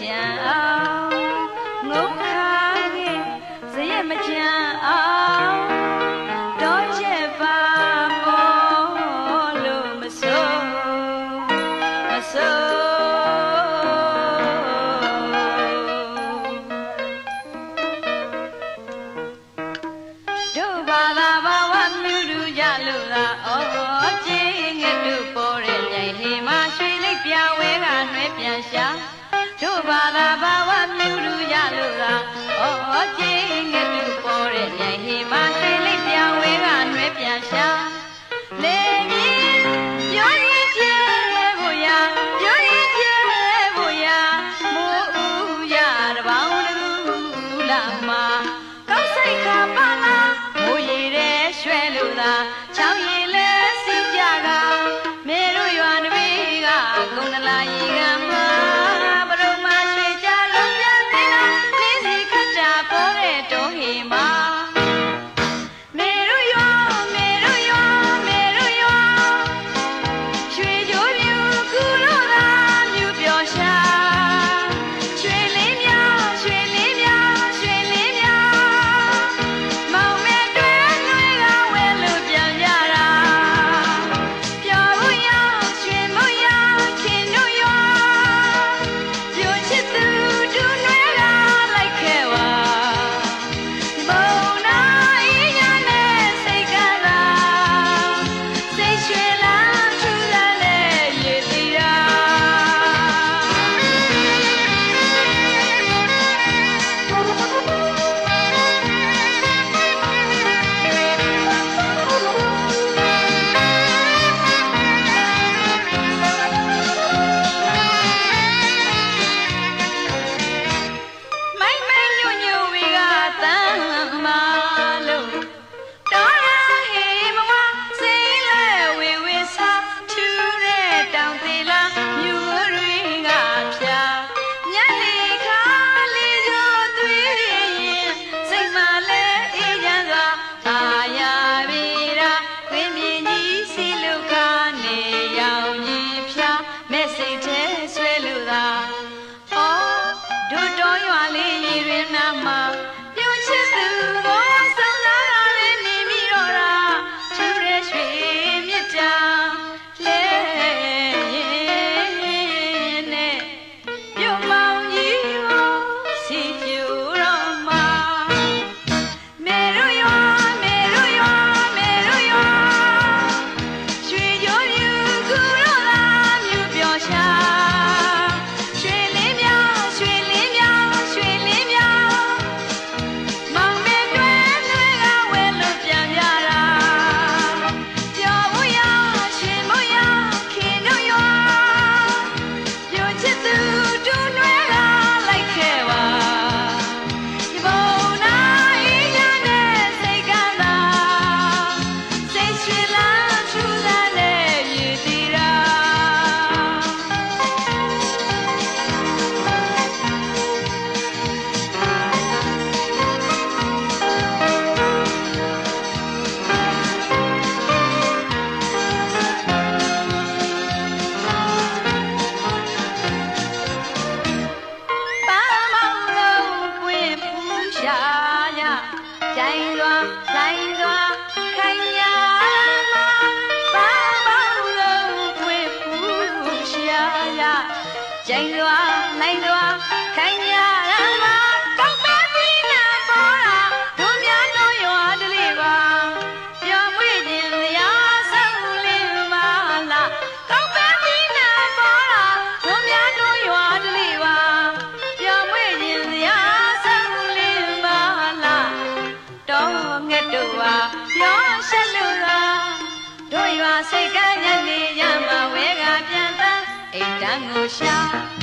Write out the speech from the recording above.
ကြံအောင်ငုံခါခဲ့ဇရက်မကြံအောင် ရွာလေးရည်ရင်းနာမှာ ရကျိန်စွာနိုင်စွာခိုင်းရရမှာကောက်ပဲပြီးနာပေါ်လာသူများတို့ရွာတလေးပါပြောမွေ့တင်လျာဆုံးလေးမလာကောက်ပဲပြီးနာပေါ်လာသူများတို့ရွာတလေးပါပြောမွေ့တင်လျာဆုံးလေးမလာတော်ငှက်တို့ပါပြောရှက်လို့လားတို့ရွာစိတ်က 想不想？